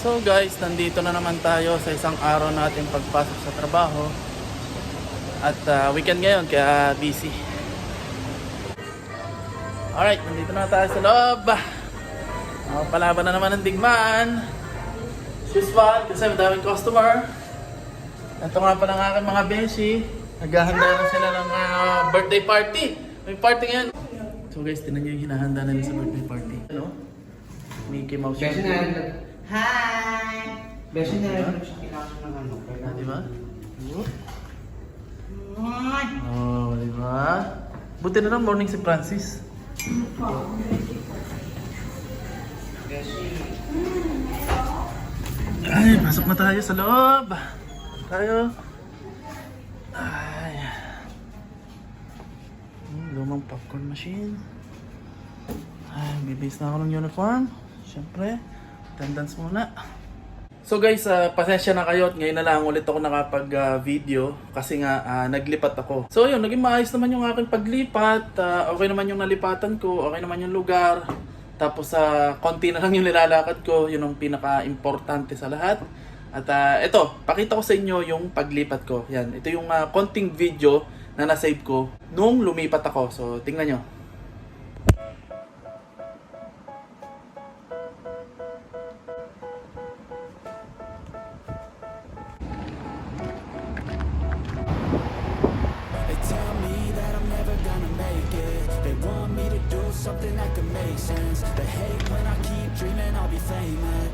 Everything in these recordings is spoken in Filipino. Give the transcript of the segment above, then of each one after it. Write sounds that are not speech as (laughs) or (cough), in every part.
So guys, nandito na naman tayo sa isang araw natin pagpasok sa trabaho. At ah, weekend ngayon, kaya busy. Alright, nandito na tayo sa loob. Uh, palaban na naman ng digmaan. As usual, kasi madaming customer. Ito nga pala ng aking mga beshi. Naghahanda na sila ng ah, birthday party. May party ngayon. So guys, tinan nyo yung hinahanda nila sa birthday party. Ano? Mickey Mouse. Beshi na. Hi! Beshi na rin siya kinakain ng ano. Ah, di ba? Oh, di ba? Buti na lang morning si Francis. Ay, pasok na tayo sa loob. Tayo. Ay. Hmm, lumang popcorn machine. Ay, bibis na ako ng uniform. Siyempre, attendance muna. So guys, ah, pasensya na kayo at ngayon na lang ulit ako nakapag-video kasi nga ah, naglipat ako. So yun, naging maayos naman yung aking paglipat. Ah, okay naman yung nalipatan ko, okay naman yung lugar. Tapos sa konti na lang yung nilalakad ko, yun ang pinaka-importante sa lahat. At ah, ito, pakita ko sa inyo yung paglipat ko. Yan, ito yung ah, konting video na nasave ko nung lumipat ako. So tingnan nyo. Something that could make sense They hate when I keep dreaming I'll be famous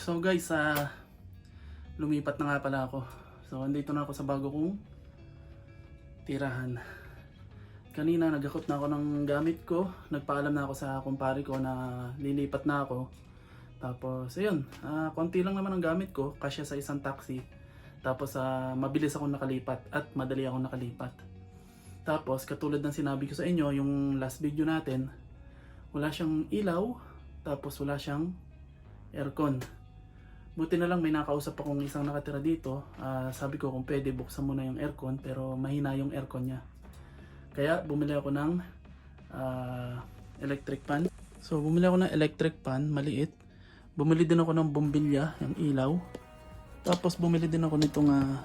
So guys, ah lumipat na nga pala ako. So andito na ako sa bago kong tirahan. Kanina nagakot na ako ng gamit ko. Nagpaalam na ako sa kumpare ko na lilipat na ako. Tapos ayun, ah konti lang naman ang gamit ko, kasya sa isang taxi. Tapos ah mabilis ako nakalipat at madali ako nakalipat. Tapos katulad ng sinabi ko sa inyo, yung last video natin, wala siyang ilaw, tapos wala siyang aircon. Buti na lang may nakausap akong isang nakatira dito. Ah, sabi ko kung pwede buksan mo na yung aircon pero mahina yung aircon niya. Kaya bumili ako ng ah, electric fan. So bumili ako ng electric fan, maliit. Bumili din ako ng bombilya, yung ilaw. Tapos bumili din ako nitong ah,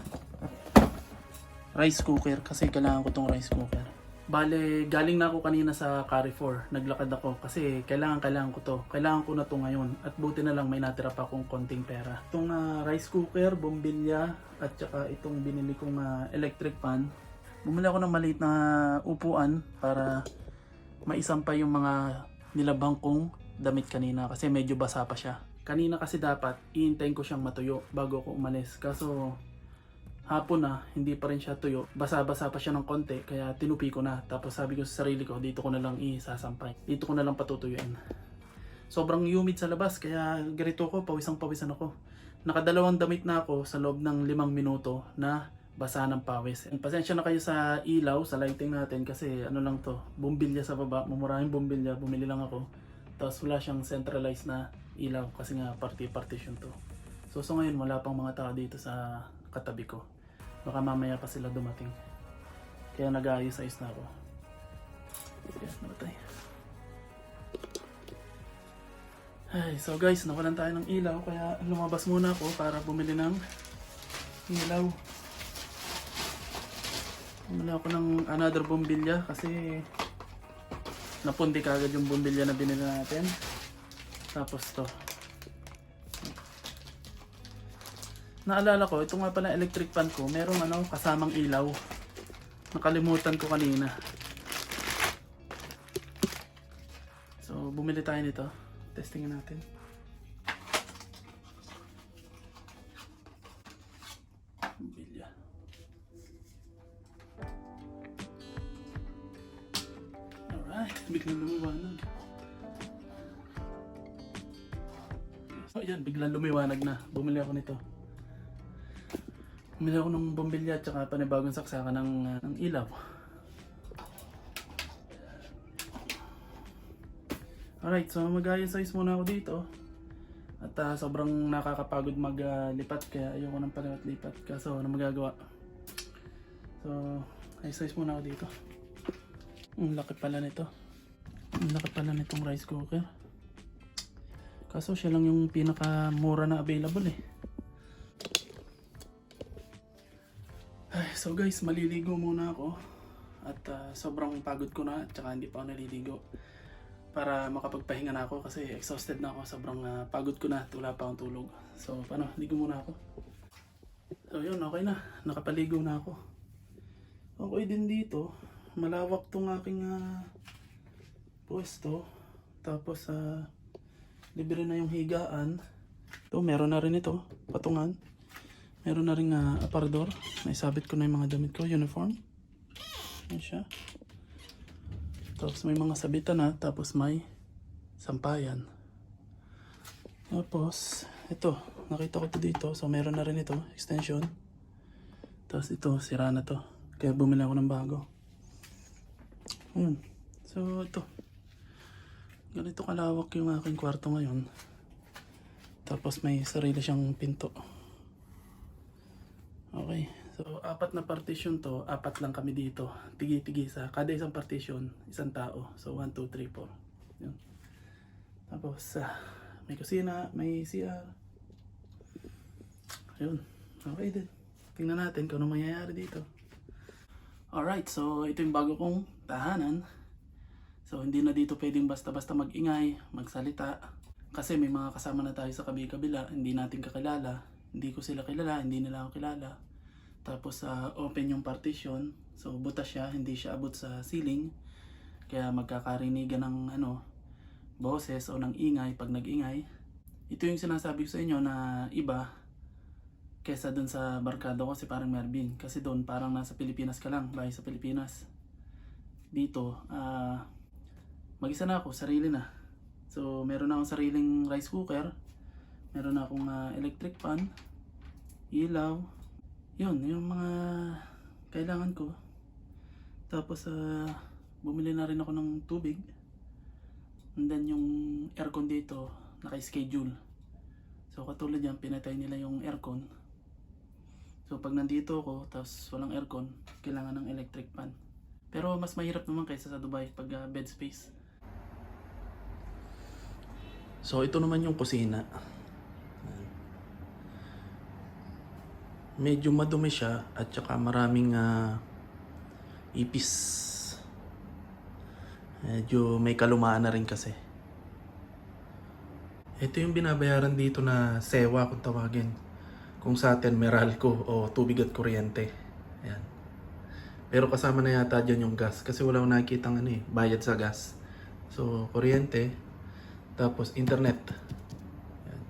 rice cooker kasi kailangan ko tong rice cooker. Bale, galing na ako kanina sa Carrefour. Naglakad ako kasi kailangan kailangan ko to. Kailangan ko na to ngayon. At buti na lang may natira pa akong konting pera. Itong ah, rice cooker, bombilya, at saka itong binili kong ah, electric pan. Bumili ako ng maliit na upuan para maisampay yung mga nilabang kong damit kanina kasi medyo basa pa siya. Kanina kasi dapat iintayin ko siyang matuyo bago ako umalis. Kaso hapon na, hindi pa rin siya tuyo. Basa-basa pa siya ng konti, kaya tinupi ko na. Tapos sabi ko sa sarili ko, dito ko na lang isasampay. Dito ko na lang patutuyuin. Sobrang humid sa labas, kaya ganito ko, pawisang pawisan ako. Nakadalawang damit na ako sa loob ng limang minuto na basa ng pawis. Pasensya na kayo sa ilaw, sa lighting natin kasi ano lang to, bumbilya sa baba, mumurahing bumbilya, bumili lang ako. Tapos wala siyang centralized na ilaw kasi nga party partition to. So so ngayon wala pang mga tao dito sa katabi ko. Baka mamaya pa sila dumating. Kaya nag-aayos-ayos na ako. Yes, namatay. Ay, so guys, nawalan tayo ng ilaw kaya lumabas muna ako para bumili ng ilaw. Bumili ako ng another bombilya kasi napundi kagad yung bombilya na binili natin. Tapos to. Naalala ko, ito nga pala electric fan ko, merong ano, kasamang ilaw. Nakalimutan ko kanina. So, bumili tayo nito. Testingin natin. Bilya. Alright, biglang lumiwanag. So, yan, biglang lumiwanag na. Bumili ako nito. Bumili ako ng bombilya at saka panibagong saksakan ng, uh, ng ilaw. Alright, so mag-exercise muna ako dito. At ah, sobrang nakakapagod maglipat kaya ayoko nang palipat-lipat. Kaso ano magagawa? So, exercise muna ako dito. Ang laki pala nito. Ang laki pala nitong rice cooker. Kaso siya lang yung pinakamura na available eh. So guys, maliligo muna ako. At ah, sobrang pagod ko na at saka hindi pa ako naliligo. Para makapagpahinga na ako kasi exhausted na ako. Sobrang ah, pagod ko na at wala pa akong tulog. So, paano? Ligo muna ako. So, yun. Okay na. Nakapaligo na ako. Okay din dito. Malawak tong aking ah, pwesto. Tapos, ah, libre na yung higaan. Ito, meron na rin ito. Patungan. Meron na rin uh, aparador. Naisabit ko na yung mga damit ko. Uniform. Yan siya. Tapos may mga sabitan na. Tapos may sampayan. Tapos, ito. Nakita ko to dito. So, meron na rin ito. Extension. Tapos ito, sira na to. Kaya bumili ako ng bago. Ayun. So, ito. Ganito kalawak yung aking kwarto ngayon. Tapos may sarili siyang pinto. Okay. So, apat na partition to. Apat lang kami dito. Tigi-tigi sa. Kada isang partition, isang tao. So, 1, 2, 3, 4. Yun. Tapos, ah, may kusina, may CR. Ayun. Okay din. Tingnan natin kung ano mangyayari dito. Alright, so ito yung bago kong tahanan. So, hindi na dito pwedeng basta-basta magingay, magsalita. Kasi may mga kasama na tayo sa kabi-kabila, hindi natin kakilala. Hindi ko sila kilala, hindi nila ako kilala. Tapos ah, open yung partition. So butas siya, hindi siya abot sa ceiling. Kaya magkakarinigan ng ano, boses o ng ingay pag nag-ingay. Ito yung sinasabi ko sa inyo na iba kesa dun sa barkada ko si parang Mervin. Kasi doon parang nasa Pilipinas ka lang, bahay sa Pilipinas. Dito, ah mag-isa na ako, sarili na. So meron na akong sariling rice cooker. Meron na akong ah, electric pan, ilaw, yun, yung mga kailangan ko. Tapos, ah, bumili na rin ako ng tubig. And then, yung aircon dito, naka-schedule. So, katulad yan, pinatay nila yung aircon. So, pag nandito ako, tapos walang aircon, kailangan ng electric fan. Pero, mas mahirap naman kaysa sa Dubai pag ah, bed space. So, ito naman yung kusina. Medyo madumi siya at saka maraming ah, ipis. Medyo may kalumaan na rin kasi. Ito yung binabayaran dito na sewa kung tawagin. Kung sa atin Meralco o tubig at kuryente. Ayan. Pero kasama na yata dyan yung gas kasi wala akong nakikita ano eh, bayad sa gas. So, kuryente, tapos internet. Ayan.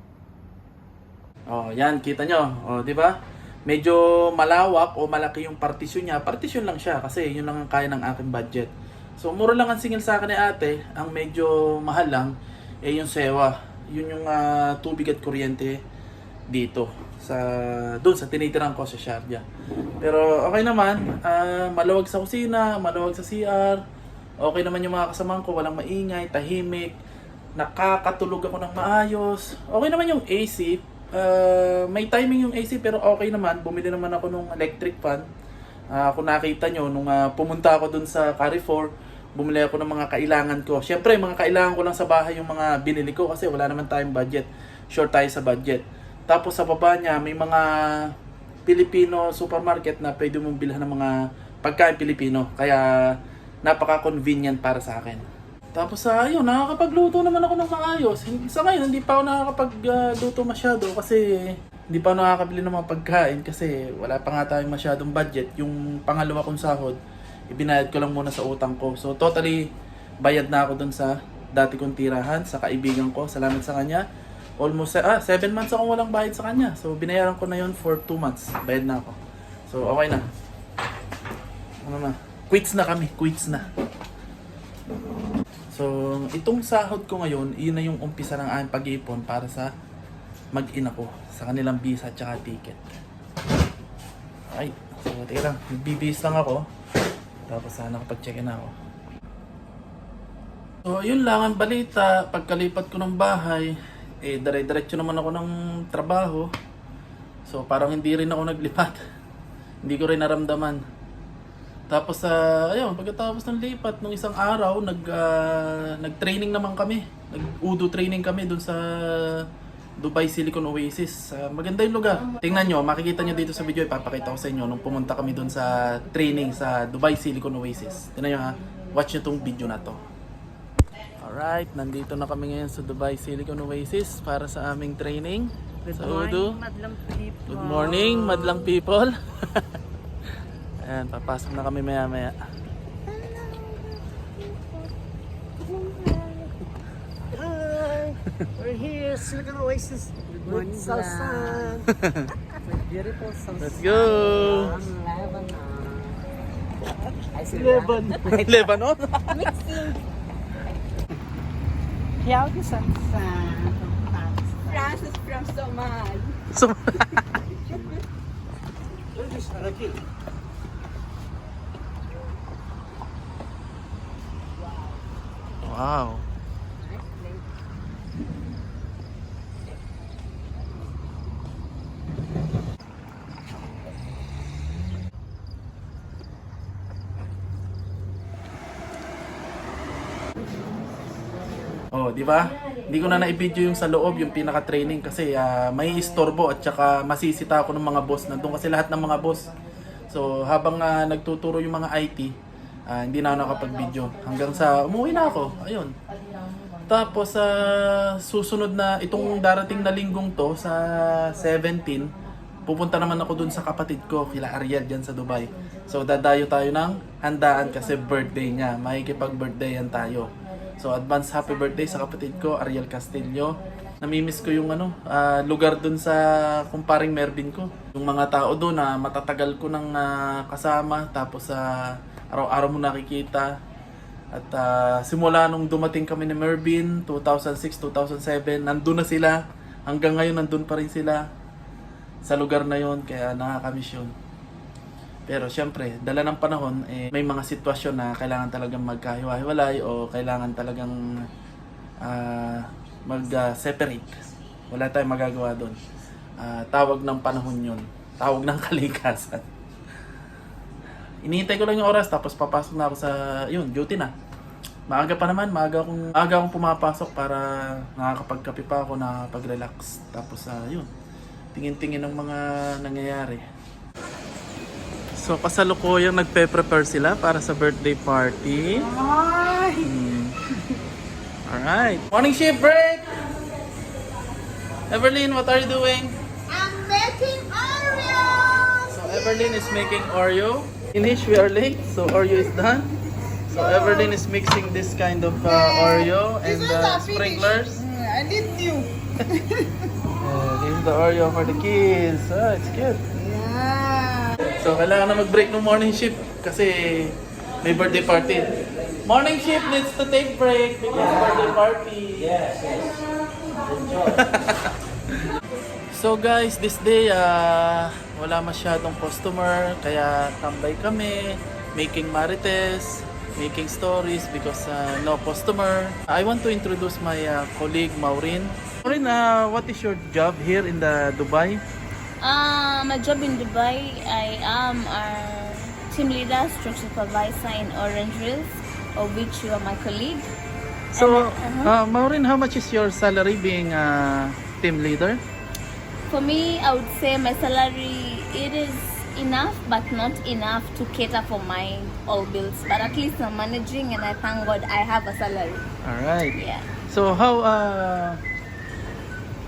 Oh, yan, kita nyo. Oh, di ba? Medyo malawak o malaki yung partition niya, partition lang siya kasi yun lang ang kaya ng aking budget. So mura lang ang singil sa akin ni ate, ang medyo mahal lang eh yung sewa. Yun yung ah, tubig at kuryente dito sa doon sa tinitirang ko sa Sharjah. Pero okay naman, ah, maluwag sa kusina, maluwag sa CR. Okay naman yung mga kasamahan ko, walang maingay, tahimik. Nakakatulog ako ng maayos. Okay naman yung AC, Uh, may timing yung AC pero okay naman. Bumili naman ako ng electric fan. Ah, kung nakita nyo, nung ah, pumunta ako dun sa Carrefour, bumili ako ng mga kailangan ko. Siyempre, mga kailangan ko lang sa bahay yung mga binili ko kasi wala naman tayong budget. Short tayo sa budget. Tapos sa baba niya, may mga Filipino supermarket na pwede mong bilhan ng mga pagkain Pilipino. Kaya napaka-convenient para sa akin. Tapos sa ayun, nakakapagluto naman ako ng maayos. Sa ngayon, hindi pa ako nakakapagluto masyado kasi hindi pa ako nakakabili ng mga pagkain kasi wala pa nga tayong masyadong budget. Yung pangalawa kong sahod, ibinayad ko lang muna sa utang ko. So totally, bayad na ako dun sa dati kong tirahan sa kaibigan ko. Salamat sa kanya. Almost, ah, 7 months akong walang bayad sa kanya. So binayaran ko na yon for 2 months. Bayad na ako. So okay na. Ano na? Quits na kami. Quits na. So, itong sahod ko ngayon, yun na yung umpisa ng aking pag-iipon para sa mag-ina ko sa kanilang visa at saka ticket. Ay, so teka lang, nagbibis lang ako. Tapos sana kapag check in ako. So, yun lang ang balita. Pagkalipat ko ng bahay, eh, dire-diretso naman ako ng trabaho. So, parang hindi rin ako naglipat. (laughs) hindi ko rin naramdaman. Tapos, ah, ayun, pagkatapos ng lipat, nung isang araw, nag, ah, nag-training naman kami. Nag-udo training kami dun sa Dubai Silicon Oasis. Ah, maganda yung lugar. Tingnan nyo, makikita nyo dito sa video, ipapakita ko sa inyo nung pumunta kami dun sa training sa Dubai Silicon Oasis. Tingnan nyo ha, watch nyo tong video na to. Alright, nandito na kami ngayon sa Dubai Silicon Oasis para sa aming training sa Udo. madlang people. Good morning, madlang people. (laughs) Ayan, papasok na kami maya maya. We're here, Silicon Oasis. Good morning, Salsan. (laughs) beautiful sunset. Let's go! Lebanon. I see Lebanon. (laughs) (laughs) Lebanon? Yeah, okay, Salsan. France is from Somalia. Wow. Oh, di ba? Hindi ko na na-video yung sa loob, yung pinaka-training kasi ah, may istorbo at saka masisita ako ng mga boss. Nandun kasi lahat ng mga boss. So, habang ah, nagtuturo yung mga IT, ah, hindi na ako nakapag-video. Hanggang sa umuwi na ako. Ayun. Tapos sa susunod na itong darating na linggong to sa 17, pupunta naman ako dun sa kapatid ko, kila Ariel dyan sa Dubai. So dadayo tayo ng handaan kasi birthday niya. Makikipag-birthdayan tayo. So advance happy birthday sa kapatid ko, Ariel Castillo. Namimiss ko yung ano, ah, lugar dun sa kumparing Mervin ko. Yung mga tao doon na matatagal ko nang ah, kasama tapos sa araw-araw mo nakikita. At ah, simula nung dumating kami ni Mervin, 2006, 2007, nandun na sila. Hanggang ngayon nandun pa rin sila sa lugar na yon kaya nakakamiss yun. Pero syempre, dala ng panahon, eh, may mga sitwasyon na kailangan talagang magkahiwa-hiwalay o kailangan talagang ah, mag-separate. Wala tayong magagawa doon. Ah, tawag ng panahon yun. Tawag ng (laughs) kalikasan. Iniintay ko lang yung oras tapos papasok na ako sa yun, duty na. Maaga pa naman, maaga akong, maaga akong pumapasok para nakakapagkape pa ako, nakakapag-relax. Tapos ah, yun, tingin-tingin ng mga nangyayari. So kasalukuyang nagpe-prepare sila para sa birthday party. Hmm. Alright. Morning shift break! Everlyn, what are you doing? I'm making Oreos! So Everlyn is making Oreo. Finish, we are late, so Oreo is done. So Everlyn is mixing this kind of uh, Oreo and uh, sprinklers. I did you. (laughs) Uh, this is the Oreo for the kids. Ah, it's cute. Yeah. So kailangan na mag-break ng morning shift kasi may birthday party. Morning shift needs to take break because birthday party. Yes, (laughs) so guys, this day ah, wala masyadong customer kaya tambay kami making marites, making stories because ah, no customer. I want to introduce my ah, colleague Maureen. Maureen, ah, what is your job here in the Dubai? Uh, my job in Dubai, I am a team leader, stroke supervisor in Orange Hills, of which you are my colleague. So, Uh-huh. uh, Maureen, how much is your salary being a team leader? For me, I would say my salary, it is enough, but not enough to cater for my all bills. But at least I'm managing and I thank God I have a salary. All right. Yeah. So, how, uh,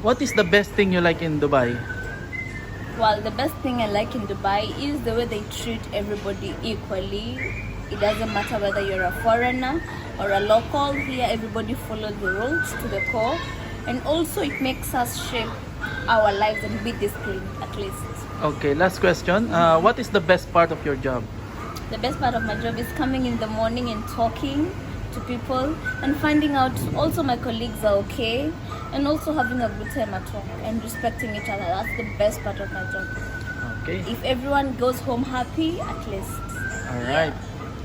what is the best thing you like in Dubai? Well, the best thing I like in Dubai is the way they treat everybody equally. It doesn't matter whether you're a foreigner or a local. Here, everybody follows the rules to the core, and also it makes us shape our lives and be disciplined at least. Okay, last question. Uh, what is the best part of your job? The best part of my job is coming in the morning and talking to people and finding out also my colleagues are okay and also having a good time at work and respecting each other. That's the best part of my job. Okay. If everyone goes home happy, at least. All right.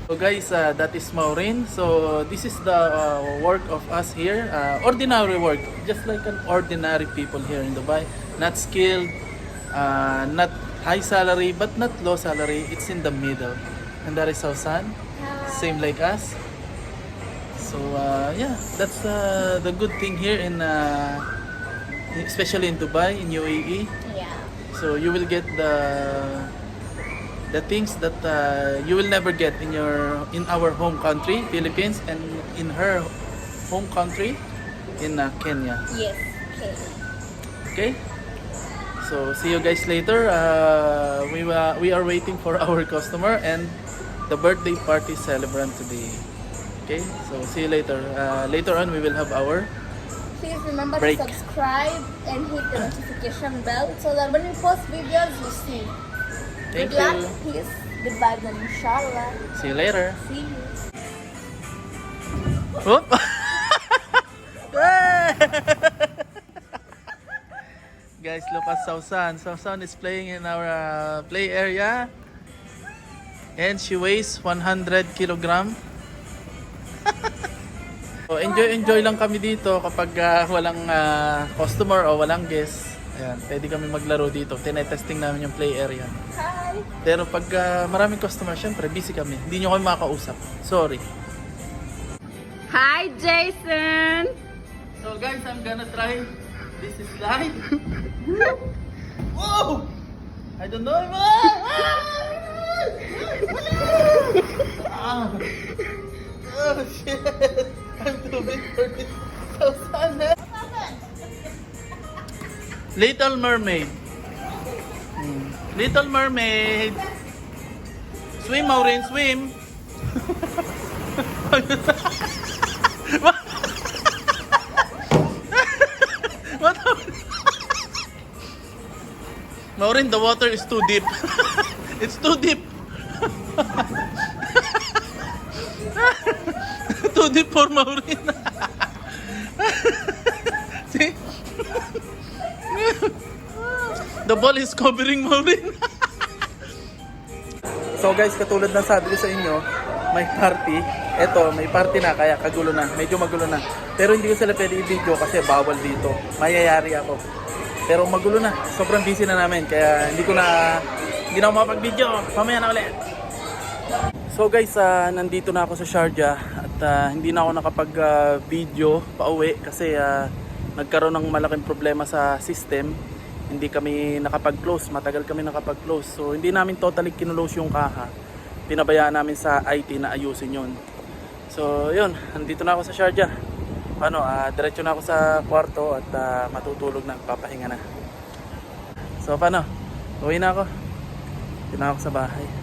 So guys, uh, that is Maureen. So this is the uh, work of us here. Uh, ordinary work, just like an ordinary people here in Dubai. Not skilled, uh, not high salary, but not low salary. It's in the middle. And that is Sausan. Same like us. So uh, yeah, that's uh, the good thing here in, uh, especially in Dubai, in UAE. Yeah. So you will get the the things that uh, you will never get in your in our home country, Philippines, and in her home country, in uh, Kenya. Yes. Okay. Okay. So see you guys later. Uh, we uh, we are waiting for our customer and the birthday party celebrant today. Okay. So see you later. Uh, later on we will have our Please remember Break. to subscribe and hit the notification bell so that when we post videos, you see. Thank Good luck, goodbye, then inshallah. See you later. See you. (laughs) Whoop. (laughs) Guys, look at Sausan. Sausan is playing in our uh, play area. And she weighs 100 kilogram. (laughs) so, enjoy enjoy lang kami dito kapag uh, walang uh, customer o walang guest. Ayan, pwede kami maglaro dito. Tinetesting namin yung play area. Hi. Pero pag uh, maraming customer, syempre busy kami. Hindi nyo kami makakausap. Sorry. Hi, Jason. So guys, I'm gonna try this slide. (laughs) Whoa! I don't know. (laughs) Ah! Oh shit! I'm too big for this. So sad. Little Mermaid. Little Mermaid. Swim, Maureen, swim. What? Maureen, the water is too deep. it's too deep. too deep for Maureen. The ball is covering Maureen. (laughs) so guys, katulad ng sabi ko sa inyo, may party. Eto, may party na kaya kagulo na. Medyo magulo na. Pero hindi ko sila pwede i-video kasi bawal dito. Mayayari ako. Pero magulo na. Sobrang busy na namin. Kaya hindi ko na hindi na ako makapag-video. Mamaya na ulit. So guys, ah, nandito na ako sa Sharjah at ah, hindi na ako nakapag-video pa uwi kasi ah, nagkaroon ng malaking problema sa system. Hindi kami nakapag-close, matagal kami nakapag-close. So hindi namin totally kinulose yung kaha. Pinabayaan namin sa IT na ayusin yun. So yun, nandito na ako sa Sharjah. Ano, ah, diretso na ako sa kwarto at ah, matutulog na, papahinga na. So paano? Uwi na ako. Uwi na ako sa bahay.